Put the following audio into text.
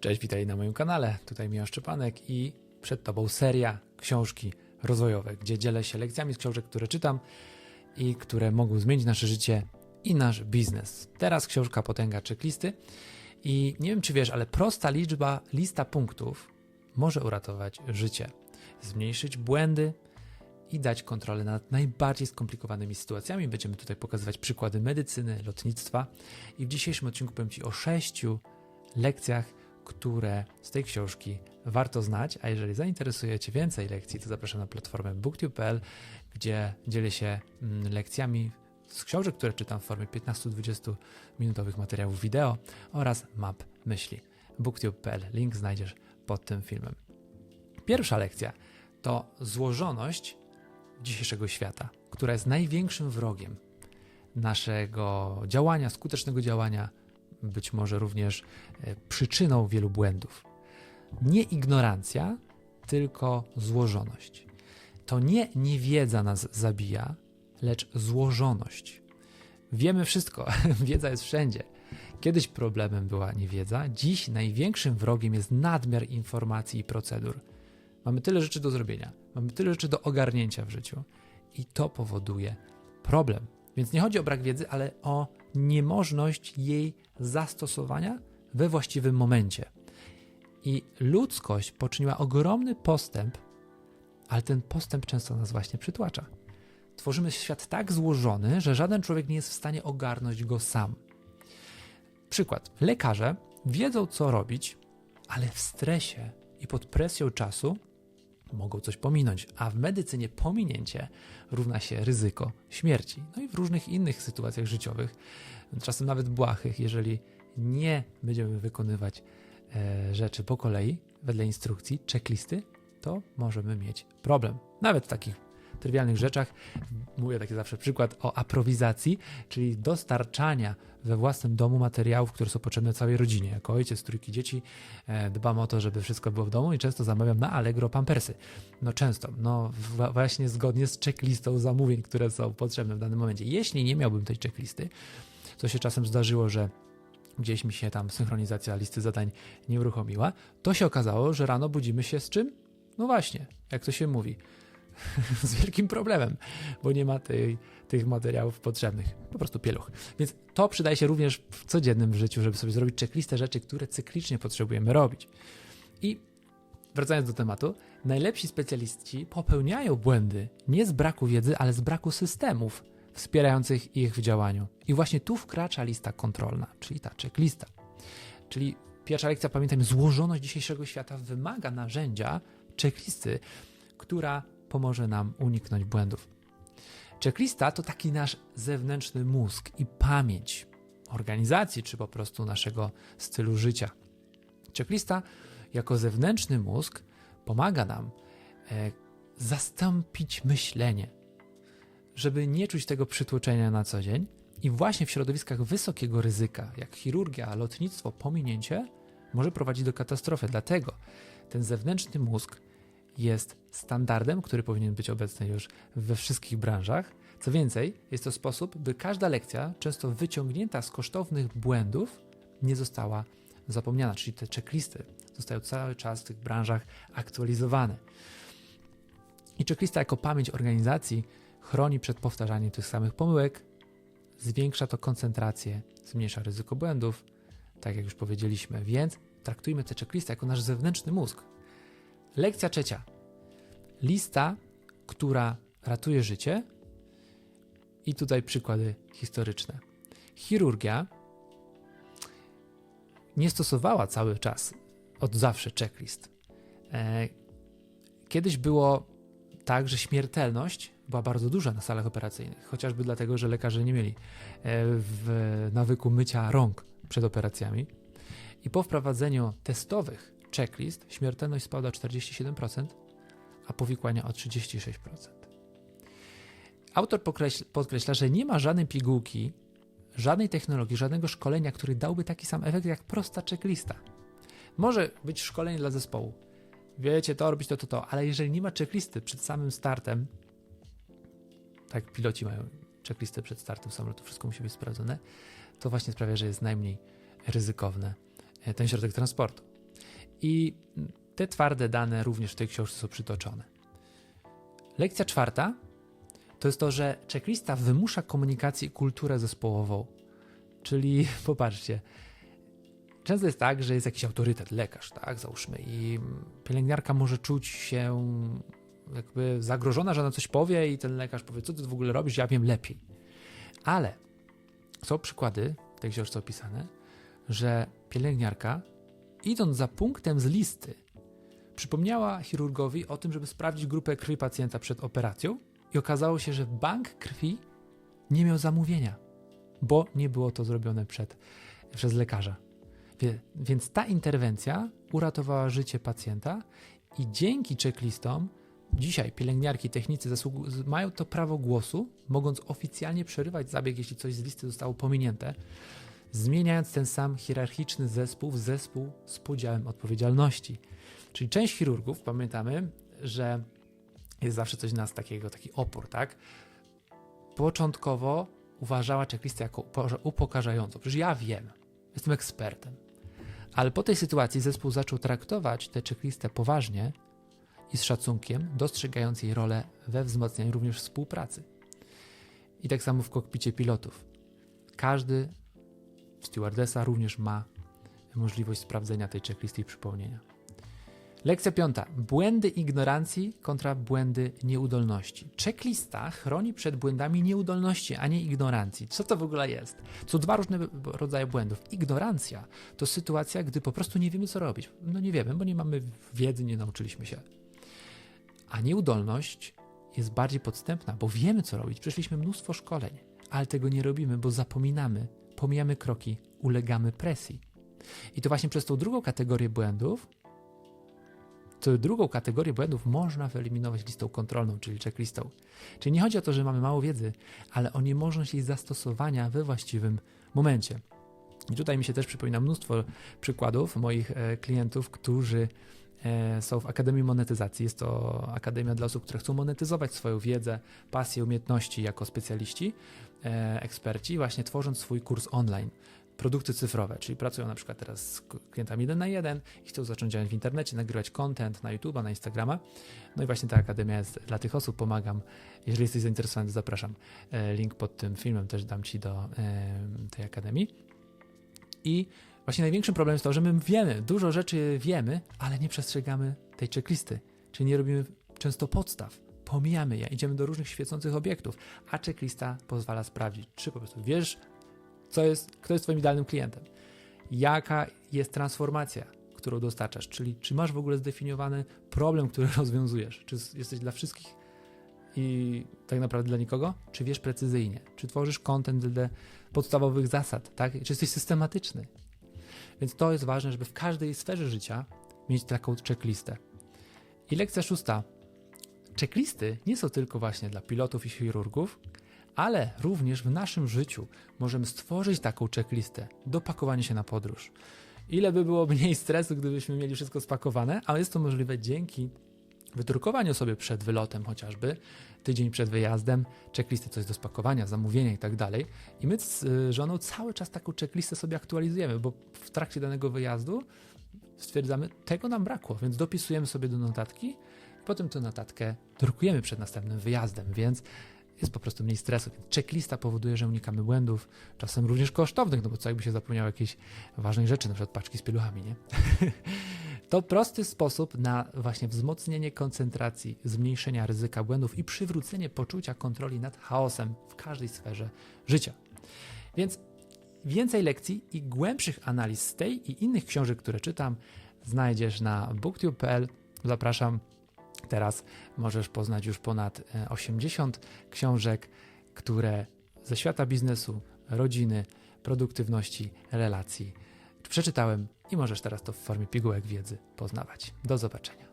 Cześć, witaj na moim kanale. Tutaj Michał Szczepanek i przed Tobą seria książki rozwojowe, gdzie dzielę się lekcjami z książek, które czytam i które mogą zmienić nasze życie i nasz biznes. Teraz książka Potęga Checklisty i nie wiem, czy wiesz, ale prosta liczba, lista punktów może uratować życie, zmniejszyć błędy i dać kontrolę nad najbardziej skomplikowanymi sytuacjami. Będziemy tutaj pokazywać przykłady medycyny, lotnictwa i w dzisiejszym odcinku powiem Ci o sześciu lekcjach, które z tej książki warto znać, a jeżeli zainteresuje Cię więcej lekcji, to zapraszam na platformę booktube.pl, gdzie dzielę się mm, lekcjami z książek, które czytam w formie 15-20 minutowych materiałów wideo oraz map myśli. booktube.pl, link znajdziesz pod tym filmem. Pierwsza lekcja to złożoność dzisiejszego świata, która jest największym wrogiem naszego działania, skutecznego działania, być może również e, przyczyną wielu błędów. Nie ignorancja, tylko złożoność. To nie niewiedza nas zabija, lecz złożoność. Wiemy wszystko, wiedza jest wszędzie. Kiedyś problemem była niewiedza, dziś największym wrogiem jest nadmiar informacji i procedur. Mamy tyle rzeczy do zrobienia, mamy tyle rzeczy do ogarnięcia w życiu i to powoduje problem. Więc nie chodzi o brak wiedzy, ale o niemożność jej zastosowania we właściwym momencie. I ludzkość poczyniła ogromny postęp, ale ten postęp często nas właśnie przytłacza. Tworzymy świat tak złożony, że żaden człowiek nie jest w stanie ogarnąć go sam. Przykład. Lekarze wiedzą, co robić, ale w stresie i pod presją czasu mogą coś pominąć, a w medycynie pominięcie równa się ryzyko śmierci. No i w różnych innych sytuacjach życiowych, czasem nawet błahych, jeżeli nie będziemy wykonywać e, rzeczy po kolei, wedle instrukcji, checklisty, to możemy mieć problem. Nawet w takich trywialnych rzeczach. Mówię taki zawsze przykład o aprowizacji, czyli dostarczania we własnym domu materiałów, które są potrzebne całej rodzinie. Jako ojciec trójki dzieci e, dbam o to, żeby wszystko było w domu i często zamawiam na Allegro pampersy. No często, no właśnie zgodnie z checklistą zamówień, które są potrzebne w danym momencie. Jeśli nie miałbym tej checklisty, to się czasem zdarzyło, że gdzieś mi się tam synchronizacja listy zadań nie uruchomiła, to się okazało, że rano budzimy się z czym? No właśnie, jak to się mówi, z wielkim problemem, bo nie ma tej, tych materiałów potrzebnych. Po prostu pieluch. Więc to przydaje się również w codziennym życiu, żeby sobie zrobić checklistę rzeczy, które cyklicznie potrzebujemy robić. I wracając do tematu, najlepsi specjaliści popełniają błędy nie z braku wiedzy, ale z braku systemów wspierających ich w działaniu. I właśnie tu wkracza lista kontrolna, czyli ta checklista. Czyli pierwsza lekcja, pamiętajmy, złożoność dzisiejszego świata wymaga narzędzia, checklisty, która pomoże nam uniknąć błędów. Checklista to taki nasz zewnętrzny mózg i pamięć organizacji, czy po prostu naszego stylu życia. Checklista jako zewnętrzny mózg pomaga nam e, zastąpić myślenie, żeby nie czuć tego przytłoczenia na co dzień. I właśnie w środowiskach wysokiego ryzyka, jak chirurgia, lotnictwo, pominięcie, może prowadzić do katastrofy. Dlatego ten zewnętrzny mózg jest standardem, który powinien być obecny już we wszystkich branżach. Co więcej, jest to sposób, by każda lekcja, często wyciągnięta z kosztownych błędów, nie została zapomniana, czyli te checklisty zostają cały czas w tych branżach aktualizowane. I checklista jako pamięć organizacji chroni przed powtarzaniem tych samych pomyłek, zwiększa to koncentrację, zmniejsza ryzyko błędów, tak jak już powiedzieliśmy, więc traktujmy tę checklistę jako nasz zewnętrzny mózg, Lekcja trzecia. Lista, która ratuje życie. I tutaj przykłady historyczne. Chirurgia nie stosowała cały czas, od zawsze checklist. E, kiedyś było tak, że śmiertelność była bardzo duża na salach operacyjnych, chociażby dlatego, że lekarze nie mieli e, w nawyku mycia rąk przed operacjami. I po wprowadzeniu testowych checklist, śmiertelność spada o 47%, a powikłania o 36%. Autor podkreśla, że nie ma żadnej pigułki, żadnej technologii, żadnego szkolenia, który dałby taki sam efekt jak prosta checklista. Może być szkolenie dla zespołu. Wiecie, to robić to, to, to, ale jeżeli nie ma checklisty przed samym startem, tak piloci mają checklistę przed startem samolotu, wszystko musi być sprawdzone, to właśnie sprawia, że jest najmniej ryzykowne e, ten środek transportu. I te twarde dane również w tej książce są przytoczone. Lekcja czwarta to jest to, że checklista wymusza komunikację i kulturę zespołową. Czyli popatrzcie, często jest tak, że jest jakiś autorytet, lekarz, tak, załóżmy, i pielęgniarka może czuć się jakby zagrożona, że ona coś powie i ten lekarz powie, co ty w ogóle robisz, ja wiem lepiej. Ale są przykłady w tej książce opisane, że pielęgniarka, idąc za punktem z listy, przypomniała chirurgowi o tym, żeby sprawdzić grupę krwi pacjenta przed operacją i okazało się, że bank krwi nie miał zamówienia, bo nie było to zrobione przed, przez lekarza. Wie, więc ta interwencja uratowała życie pacjenta i dzięki checklistom dzisiaj pielęgniarki, technicy mają to prawo głosu, mogąc oficjalnie przerywać zabieg, jeśli coś z listy zostało pominięte, zmieniając ten sam hierarchiczny zespół w zespół z podziałem odpowiedzialności. Czyli część chirurgów, pamiętamy, że jest zawsze coś nas takiego, taki opór, tak? Początkowo uważała checklistę jako upo- upokarzającą. Przecież ja wiem, jestem ekspertem. Ale po tej sytuacji zespół zaczął traktować tę checklistę poważnie i z szacunkiem, dostrzegając jej rolę we wzmacnianiu również współpracy. I tak samo w kokpicie pilotów. Każdy stewardesa również ma możliwość sprawdzenia tej checklisty i przypomnienia. Lekcja piąta. Błędy ignorancji kontra błędy nieudolności. Checklista chroni przed błędami nieudolności, a nie ignorancji. Co to w ogóle jest? Są dwa różne rodzaje błędów. Ignorancja to sytuacja, gdy po prostu nie wiemy, co robić. No nie wiemy, bo nie mamy wiedzy, nie nauczyliśmy się. A nieudolność jest bardziej podstępna, bo wiemy, co robić. Przeszliśmy mnóstwo szkoleń, ale tego nie robimy, bo zapominamy, pomijamy kroki, ulegamy presji. I to właśnie przez tą drugą kategorię błędów to drugą kategorię błędów można wyeliminować listą kontrolną, czyli checklistą. Czyli nie chodzi o to, że mamy mało wiedzy, ale o niemożność jej zastosowania we właściwym momencie. I tutaj mi się też przypomina mnóstwo przykładów moich e, klientów, którzy są w Akademii Monetyzacji. Jest to akademia dla osób, które chcą monetyzować swoją wiedzę, pasję, umiejętności jako specjaliści, e, eksperci, właśnie tworząc swój kurs online produkty cyfrowe, czyli pracują na przykład teraz z klientami jeden na jeden i chcą zacząć działać w internecie, nagrywać content na YouTube'a, na Instagrama. No i właśnie ta akademia jest dla tych osób, pomagam. Jeżeli jesteś zainteresowany, to zapraszam. E, Link pod tym filmem też dam Ci do e, tej akademii. I właśnie największym problemem jest to, że my wiemy, dużo rzeczy wiemy, ale nie przestrzegamy tej checklisty, czyli nie robimy często podstaw. Pomijamy je, idziemy do różnych świecących obiektów, a checklista pozwala sprawdzić, czy po prostu wiesz, co jest, kto jest Twoim idealnym klientem, jaka jest transformacja, którą dostarczasz, czyli czy masz w ogóle zdefiniowany problem, który rozwiązujesz, czy jesteś dla wszystkich i tak naprawdę dla nikogo, czy wiesz precyzyjnie, czy tworzysz content dla podstawowych zasad, tak? czy jesteś systematyczny. Więc to jest ważne, żeby w każdej sferze życia mieć taką checklistę. I lekcja szósta. Checklisty nie są tylko właśnie dla pilotów i chirurgów, ale również w naszym życiu możemy stworzyć taką checklistę do pakowania się na podróż. Ile by było mniej stresu, gdybyśmy mieli wszystko spakowane, ale jest to możliwe dzięki wydrukowaniu sobie przed wylotem chociażby, tydzień przed wyjazdem, checklisty, coś do spakowania, zamówienia i tak dalej. I my z y, żoną cały czas taką checklistę sobie aktualizujemy, bo w trakcie danego wyjazdu stwierdzamy, tego nam brakło, więc dopisujemy sobie do notatki, potem tę notatkę drukujemy przed następnym wyjazdem, więc jest po prostu mniej stresu. Checklista powoduje, że unikamy błędów, czasem również kosztownych, no bo co jakby się zapomniał jakiejś ważnej rzeczy, na przykład paczki z pieluchami, nie? to prosty sposób na właśnie wzmocnienie koncentracji, zmniejszenia ryzyka błędów i przywrócenie poczucia kontroli nad chaosem w każdej sferze życia. Więc więcej lekcji i głębszych analiz z tej i innych książek, które czytam, znajdziesz na booktube.pl. Zapraszam Teraz możesz poznać już ponad 80 e, książek, które ze świata biznesu, rodziny, produktywności, relacji przeczytałem i możesz teraz to w formie pigułek wiedzy poznawać. Do zobaczenia.